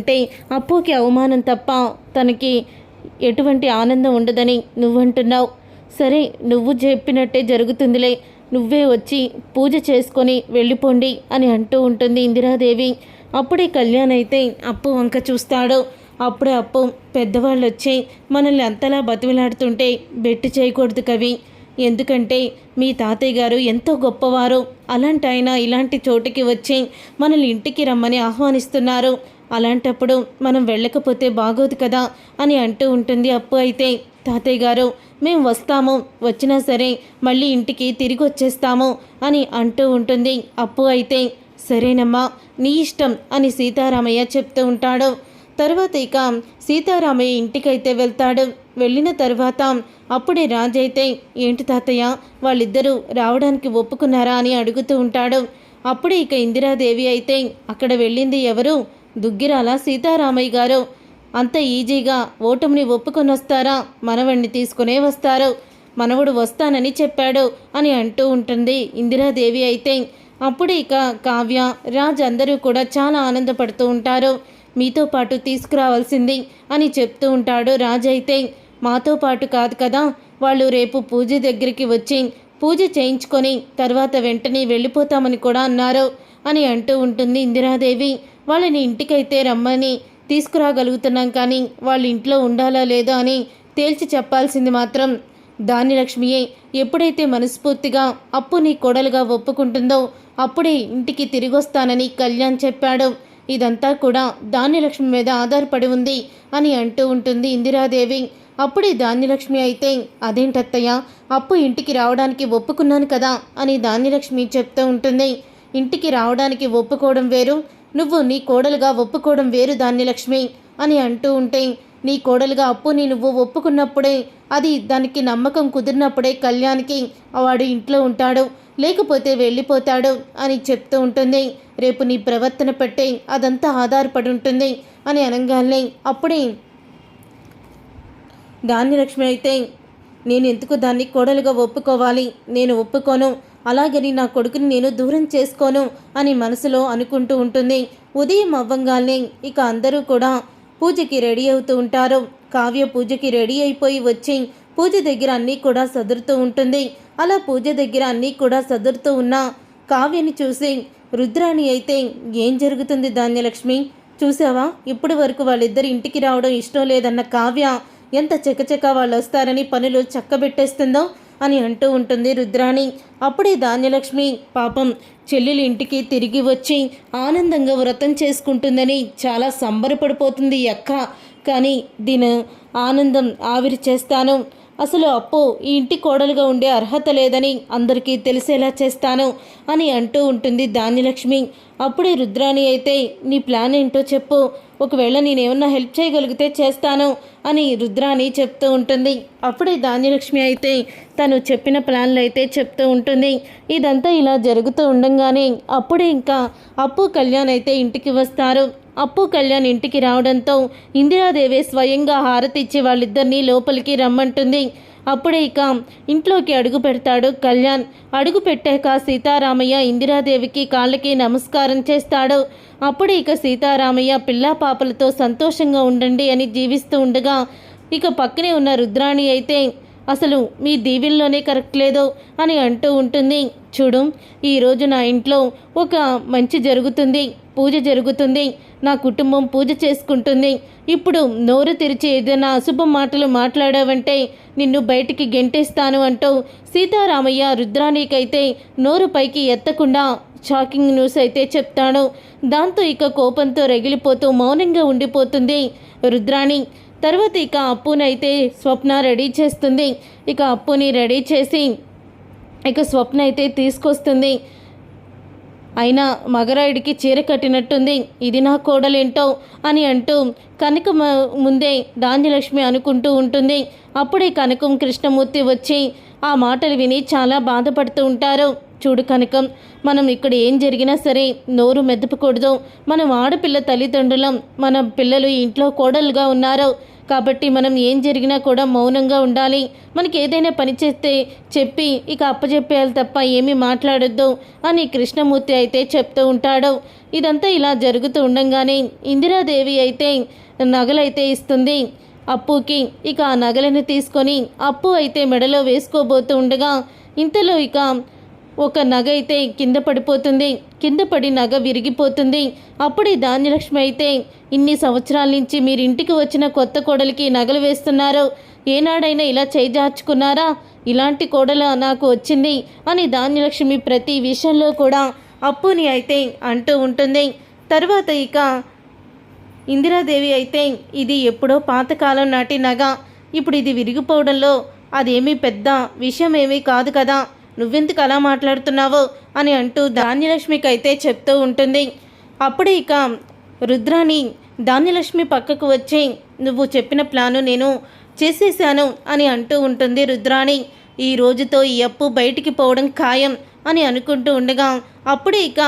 అంటే అప్పుకి అవమానం తప్ప తనకి ఎటువంటి ఆనందం ఉండదని నువ్వంటున్నావు. సరే నువ్వు చెప్పినట్టే జరుగుతుందిలే. నువ్వే వచ్చి పూజ చేసుకొని వెళ్ళిపోండి అని అంటూ ఉంటుంది ఇందిరాదేవి. అప్పుడే కళ్యాణ్ అయితే అప్పు వంక చూస్తాడు. అప్పుడే అప్పు పెద్దవాళ్ళు వచ్చి మనల్ని అంతలా బతిమిలాడుతుంటే బెట్టు చేయకూడదు కవి. ఎందుకంటే మీ తాతయ్య గారు ఎంతో గొప్పవారు. అలాంటి ఆయన ఇలాంటి చోటుకి వచ్చి మనల్ని ఇంటికి రమ్మని ఆహ్వానిస్తున్నారు. అలాంటప్పుడు మనం వెళ్ళకపోతే బాగోదు కదా అని అంటూ ఉంటుంది అప్పు అయితే. తాతయ్య గారు మేము వస్తాము. వచ్చినా సరే మళ్ళీ ఇంటికి తిరిగి వచ్చేస్తాము అని అంటూ ఉంటుంది అప్పు అయితే. సరేనమ్మా నీ ఇష్టం అని సీతారామయ్య చెప్తూ ఉంటాడు. తర్వాత ఇక సీతారామయ్య ఇంటికైతే వెళ్తాడు. వెళ్ళిన తర్వాత అప్పుడే రాజైతే ఏంటి తాతయ్య వాళ్ళిద్దరూ రావడానికి ఒప్పుకున్నారా అని అడుగుతూ ఉంటాడు. అప్పుడే ఇక ఇందిరాదేవి అయితే అక్కడ వెళ్ళింది ఎవరు? దుగ్గిరాల సీతారామయ్య గారు. అంత ఈజీగా ఓటమిని ఒప్పుకొని వస్తారా? మనవణ్ణి తీసుకునే వస్తారు. మనవడు వస్తానని చెప్పాడు అని అంటూ ఉంటుంది ఇందిరాదేవి అయితే. అప్పుడు ఇక కావ్య రాజ్ అందరూ కూడా చాలా ఆనందపడుతూ ఉంటారు. మీతో పాటు తీసుకురావాల్సింది అని చెప్తూ ఉంటాడు రాజ్ అయితే. మాతో పాటు కాదు కదా వాళ్ళు రేపు పూజ దగ్గరికి వచ్చి పూజ చేయించుకొని తర్వాత వెంటనే వెళ్ళిపోతామని కూడా అన్నారు అని అంటూ ఉంటుంది ఇందిరాదేవి. వాళ్ళని ఇంటికైతే రమ్మని తీసుకురాగలుగుతున్నాం కానీ వాళ్ళ ఇంట్లో ఉండాలా లేదా అని తేల్చి చెప్పాల్సింది మాత్రం దానిలక్ష్మియే ఎప్పుడైతే మనస్ఫూర్తిగా అప్పు నీ కొడలుగా ఒప్పుకుంటుందో అప్పుడే ఇంటికి తిరిగొస్తానని కళ్యాణ్ చెప్పాడు. ఇదంతా కూడా ధాన్యలక్ష్మి మీద ఆధారపడి ఉంది అని అంటూ ఉంటుంది ఇందిరాదేవి. అప్పుడే ధాన్యలక్ష్మి అయితే అదేంటత్తయ్య అప్పు ఇంటికి రావడానికి ఒప్పుకున్నాను కదా అని ధాన్యలక్ష్మి చెప్తూ ఉంటుంది. ఇంటికి రావడానికి ఒప్పుకోవడం వేరు నువ్వు నీ కోడలుగా ఒప్పుకోవడం వేరు ధాన్యలక్ష్మి అని అంటూ ఉంటే నీ కోడలుగా అప్పుని నువ్వు ఒప్పుకున్నప్పుడే అది దానికి నమ్మకం కుదిరినప్పుడే కళ్యాణ్కి వాడు ఇంట్లో ఉంటాడు లేకపోతే వెళ్ళిపోతాడు అని చెప్తూ ఉంటుంది. రేపు నీ ప్రవర్తన పెట్టే అదంతా ఆధారపడి ఉంటుంది అని అనగానే అప్పుడే ధాన్యలక్ష్మి అయితే నేను ఎందుకు దాన్ని కోడలుగా ఒప్పుకోవాలి? నేను ఒప్పుకోను. అలాగని నా కొడుకుని నేను దూరం చేసుకోను అని మనసులో అనుకుంటూ ఉంటుంది. ఉదయం అవ్వంగానే ఇక అందరూ కూడా పూజకి రెడీ అవుతూ ఉంటారు. కావ్య పూజకి రెడీ అయిపోయి వచ్చి పూజ దగ్గర అన్నీ కూడా సదురుతూ ఉంటుంది. అలా పూజ దగ్గర అన్నీ కూడా సదురుతూ ఉన్న కావ్యని చూసి రుద్రాణి అయితే ఏం జరుగుతుంది ధాన్యలక్ష్మి? చూసావా? ఇప్పటి వరకు వాళ్ళిద్దరు ఇంటికి రావడం ఇష్టం లేదన్న కావ్య ఎంత చకచక వాళ్ళు వస్తారని పనులు చక్కబెట్టేస్తుందో అని అంటూ ఉంటుంది రుద్రాణి. అప్పుడే ధాన్యలక్ష్మి పాపం చెల్లెలు ఇంటికి తిరిగి వచ్చి ఆనందంగా వ్రతం చేసుకుంటుందని చాలా సంబరపడిపోతుంది అక్క. కానీ దీని ఆనందం ఆవిరి చేస్తాను. అసలు అప్పు ఈ ఇంటి కోడలుగా ఉండే అర్హత లేదని అందరికీ తెలిసేలా చేస్తాను అని అంటూ ఉంటుంది ధాన్యలక్ష్మి. అప్పుడే రుద్రాణి అయితే నీ ప్లాన్ ఏంటో చెప్పు. ఒకవేళ నేనేమన్నా హెల్ప్ చేయగలిగితే చేస్తాను అని రుద్రాని చెప్తూ ఉంటుంది. అప్పుడే ధాన్యలక్ష్మి అయితే తను చెప్పిన ప్లాన్లు అయితే చెప్తూ ఉంటుంది. ఇదంతా ఇలా జరుగుతూ ఉండంగానే అప్పుడే ఇంకా అప్పు కళ్యాణ్ అయితే ఇంటికి వస్తారు. అప్పు కళ్యాణ్ ఇంటికి రావడంతో ఇందిరాదేవి స్వయంగా హారతిచ్చి వాళ్ళిద్దరినీ లోపలికి రమ్మంటుంది. అప్పుడే ఇక ఇంట్లోకి అడుగు పెడతాడు కళ్యాణ్. అడుగు పెట్టాక సీతారామయ్య ఇందిరాదేవికి కాళ్ళకి నమస్కారం చేస్తాడు. అప్పుడే ఇక సీతారామయ్య పిల్లా పాపలతో సంతోషంగా ఉండండి అని జీవిస్తూ ఉండగా ఇక పక్కనే ఉన్న రుద్రాణి అయితే అసలు మీ దీవెల్లోనే కరెక్ట్ లేదు అని అంటూ ఉంటుంది. చూడు ఈరోజు నా ఇంట్లో ఒక మంచి జరుగుతుంది పూజ జరుగుతుంది నా కుటుంబం పూజ చేసుకుంటుంది. ఇప్పుడు నోరు తెరిచి ఏదైనా అశుభ మాటలు మాట్లాడావంటే నిన్ను బయటికి గెంటేస్తాను అంటూ సీతారామయ్య రుద్రాణికైతే నోరు పైకి ఎత్తకుండా షాకింగ్ న్యూస్ అయితే చెప్తాడు. దాంతో ఇక కోపంతో రగిలిపోతూ మౌనంగా ఉండిపోతుంది రుద్రాణి. తర్వాత ఇక అప్పునైతే స్వప్న రెడీ చేస్తుంది. ఇక అప్పుని రెడీ చేసి ఇక స్వప్న అయితే తీసుకొస్తుంది. అయినా మగరాయుడికి చీర కట్టినట్టుంది. ఇది నా కోడలేంటో అని అంటూ కనక ముందే ధాన్యలక్ష్మి అనుకుంటూ ఉంటుంది. అప్పుడే కనకం కృష్ణమూర్తి వచ్చి ఆ మాటలు విని చాలా బాధపడుతూ ఉంటారు. చూడు కనకం మనం ఇక్కడ ఏం జరిగినా సరే నోరు మెదపకూడదు. మనం ఆడపిల్ల తల్లిదండ్రులం మన పిల్లలు ఇంట్లో కోడలుగా ఉన్నారు. కాబట్టి మనం ఏం జరిగినా కూడా మౌనంగా ఉండాలి. మనకి ఏదైనా పని చేస్తే చెప్పి ఇక అప్పచెప్పేయాలి తప్ప ఏమీ మాట్లాడొద్దు అని కృష్ణమూర్తి అయితే చెప్తూ ఉంటాడు. ఇదంతా ఇలా జరుగుతూ ఉండంగానే ఇందిరాదేవి అయితే నగలైతే ఇస్తుంది. అప్పుకి ఇక ఆ నగలను తీసుకొని అప్పు అయితే మెడలో వేసుకోబోతూ ఉండగా ఇంతలో ఇక ఒక నగ అయితే కింద పడిపోతుంది కింద పడి నగ విరిగిపోతుంది. అప్పుడే ధాన్యలక్ష్మి అయితే ఇన్ని సంవత్సరాల నుంచి మీరు ఇంటికి వచ్చిన కొత్త కోడలికి నగలు వేస్తున్నారు. ఏనాడైనా ఇలా చేజార్చుకున్నారా? ఇలాంటి కోడలు నాకు వచ్చింది అని ధాన్యలక్ష్మి ప్రతి విషయంలో కూడా అప్పుని అయితే అంటూ ఉంటుంది. తర్వాత ఇక ఇందిరాదేవి అయితే ఇది ఎప్పుడో పాతకాలం నాటి నగ. ఇప్పుడు ఇది విరిగిపోవడంలో అదేమీ పెద్ద విషయం ఏమీ కాదు కదా. నువ్వెందుకు అలా మాట్లాడుతున్నావో? అని అంటూ ధాన్యలక్ష్మికి అయితే చెప్తూ ఉంటుంది. అప్పుడే ఇక రుద్రాని ధాన్యలక్ష్మి పక్కకు వచ్చి నువ్వు చెప్పిన ప్లాను నేను చేసేసాను అని అంటూ ఉంటుంది రుద్రాణి ఈ రోజుతో ఈ అప్పు బయటికి పోవడం ఖాయం అని అనుకుంటూ ఉండగా అప్పుడే ఇక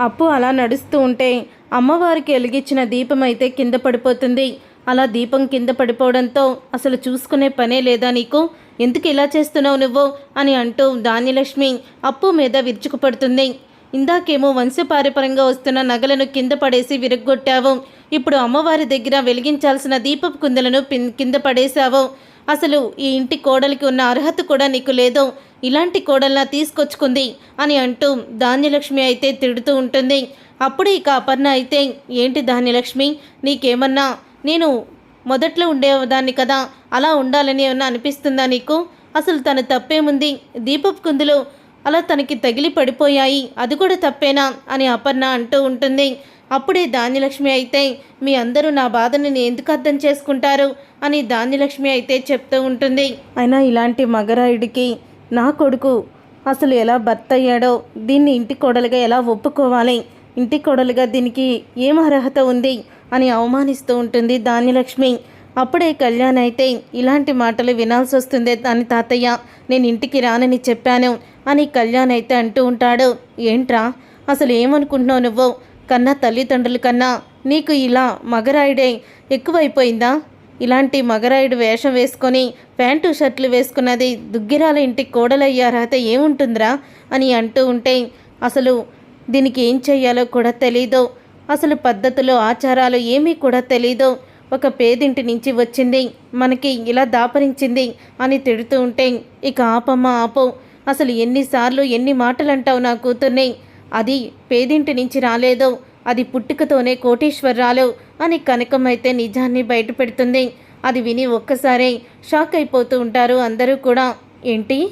అప్పు అలా నడుస్తూ ఉంటే అమ్మవారికి వెలిగించిన దీపం అయితే కింద పడిపోతుంది. అలా దీపం కింద పడిపోవడంతో అసలు చూసుకునే పనే లేదా నీకు? ఎందుకు ఇలా చేస్తున్నావు నువ్వు? అని అంటూ ధాన్యలక్ష్మి అప్పు మీద విరుచుకుపడుతుంది. ఇందాకేమో వంశపారపరంగా వస్తున్న నగలను కింద పడేసి విరగ్గొట్టావు. ఇప్పుడు అమ్మవారి దగ్గర వెలిగించాల్సిన దీపపు కుందలను పిన్ కింద పడేశావు. అసలు ఈ ఇంటి కోడలికి ఉన్న అర్హత కూడా నీకు లేదు. ఇలాంటి కోడల్లా తీసుకొచ్చుకుంది అని అంటూ ధాన్యలక్ష్మి అయితే తిడుతూ ఉంటుంది. అప్పుడు ఇక అపర్ణ అయితే ఏంటి ధాన్యలక్ష్మి? నీకేమన్నా నేను మొదట్లో ఉండేదాన్ని కదా అలా ఉండాలని ఏమన్నా అనిపిస్తుందా నీకు? అసలు తన తప్పేముంది? దీపపు కుందులు అలా తనకి తగిలి పడిపోయాయి. అది కూడా తప్పేనా? అని అపర్ణ అంటూ ఉంటుంది. అప్పుడే ధాన్యలక్ష్మి అయితే మీ అందరూ నా బాధని ఎందుకు అర్థం చేసుకుంటారు? అని ధాన్యలక్ష్మి అయితే చెప్తూ ఉంటుంది. అయినా ఇలాంటి మగరాయుడికి నా కొడుకు అసలు ఎలా భర్త అయ్యాడో దీన్ని ఇంటి కోడలుగా ఎలా ఒప్పుకోవాలి? ఇంటి కోడలుగా దీనికి ఏం అర్హత ఉంది? అని అవమానిస్తూ ఉంటుంది ధాన్యలక్ష్మి. అప్పుడే కళ్యాణ్ అయితే ఇలాంటి మాటలు వినాల్సి వస్తుంది అని తాతయ్య. నేను ఇంటికి రానని చెప్పాను అని కళ్యాణ్ అయితే అంటూ ఉంటాడు. ఏంట్రా? అసలు ఏమనుకుంటున్నావు నువ్వు? కన్నా తల్లిదండ్రుల కన్నా. నీకు ఇలా మగరాయుడే ఎక్కువైపోయిందా? ఇలాంటి మగరాయుడు వేషం వేసుకొని ప్యాంటు షర్ట్లు వేసుకున్నది దుగ్గిరాల ఇంటి కోడలయ్యారహత ఏముంటుందిరా? అని అంటూ ఉంటే అసలు దీనికి ఏం చెయ్యాలో కూడా తెలీదు. అసలు పద్ధతులు ఆచారాలు ఏమీ కూడా తెలీదు. ఒక పేదింటి నుంచి వచ్చింది. మనకి ఇలా దాపరించింది అని తిడుతూ ఉంటే ఇక ఆపమ్మ ఆపు. అసలు ఎన్నిసార్లు ఎన్ని మాటలు అంటావు నా కూతుర్ని? అది పేదింటి నుంచి రాలేదు. అది పుట్టుకతోనే కోటీశ్వరరాలు అని కనకమైతే నిజాన్ని బయటపెడుతుంది. అది విని ఒక్కసారే షాక్ అయిపోతూ ఉంటారు అందరూ కూడా. ఏంటి?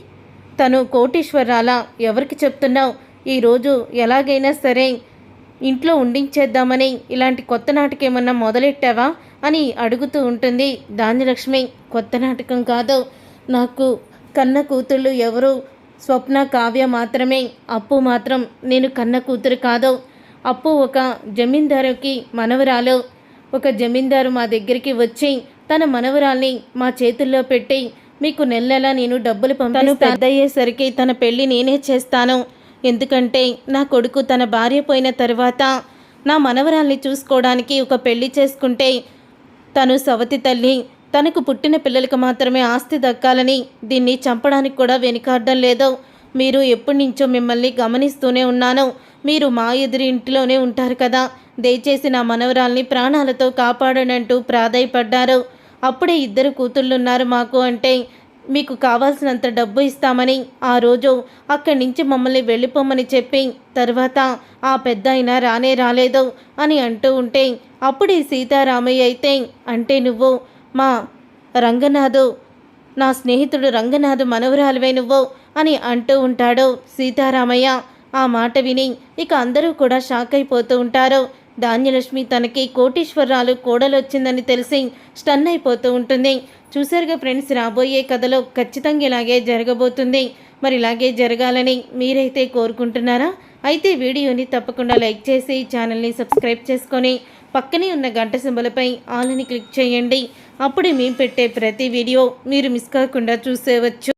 తను కోటీశ్వరరాలా? ఎవరికి చెప్తున్నావు? ఈరోజు ఎలాగైనా సరే ఇంట్లో ఉండించేద్దామని ఇలాంటి కొత్త నాటకం ఏమన్నా మొదలెట్టావా అని అడుగుతూ ఉంటుంది ధాన్యలక్ష్మి. కొత్త నాటకం కాదు. నాకు కన్న కూతుళ్ళు ఎవరు? స్వప్న కావ్య మాత్రమే. అప్పు మాత్రం నేను కన్న కూతురు కాదు. అప్పు ఒక జమీందారుకి మనవరాలు. ఒక జమీందారు మా దగ్గరికి వచ్చి తన మనవరాల్ని మా చేతుల్లో పెట్టి మీకు నెల నేను డబ్బులు పంపాను పెద్ద అయ్యేసరికి తన పెళ్ళి నేనే చేస్తాను. ఎందుకంటే నా కొడుకు తన భార్య పోయిన తర్వాత నా మనవరాల్ని చూసుకోవడానికి ఒక పెళ్ళి చేసుకుంటే తను సవతి తల్లి తనకు పుట్టిన పిల్లలకు మాత్రమే ఆస్తి దక్కాలని దీన్ని చంపడానికి కూడా వెనుకాడడం లేదు. మీరు ఎప్పటి నుంచో మిమ్మల్ని గమనిస్తూనే ఉన్నాను. మీరు మా ఎదురి ఇంటిలోనే ఉంటారు కదా. దయచేసి నా మనవరాల్ని ప్రాణాలతో కాపాడనంటూ ప్రాధాయపడ్డారు. అప్పుడే ఇద్దరు కూతుళ్ళున్నారు మాకు అంటే మీకు కావాల్సినంత డబ్బు ఇస్తామని ఆ రోజు అక్కడి నుంచి మమ్మల్ని వెళ్ళిపోమని చెప్పి తర్వాత ఆ పెద్ద అయినా రానే రాలేదు అని అంటూ ఉంటే అప్పుడే సీతారామయ్య అయితే అంటే నువ్వు మా రంగనాథు నా స్నేహితుడు రంగనాథు మనవరాలువే నువ్వు అని అంటూ ఉంటాడు సీతారామయ్య. ఆ మాట విని ఇక అందరూ కూడా షాక్ అయిపోతూ ఉంటారు. ధాన్యలక్ష్మి తనకి కోటీశ్వరరాలు కోడలొచ్చిందని తెలిసి స్టన్ అయిపోతూ ఉంటుంది. చూసారుగా ఫ్రెండ్స్ రాబోయే కథలో ఖచ్చితంగా ఇలాగే జరగబోతుంది. మరి ఇలాగే జరగాలని మీరైతే కోరుకుంటున్నారా? అయితే వీడియోని తప్పకుండా లైక్ చేసి ఛానల్ని సబ్స్క్రైబ్ చేసుకొని పక్కనే ఉన్న గంట సింబలపై ఆల్ని క్లిక్ చేయండి. అప్పుడే మేము పెట్టే ప్రతి వీడియో మీరు మిస్ కాకుండా చూసేవచ్చు.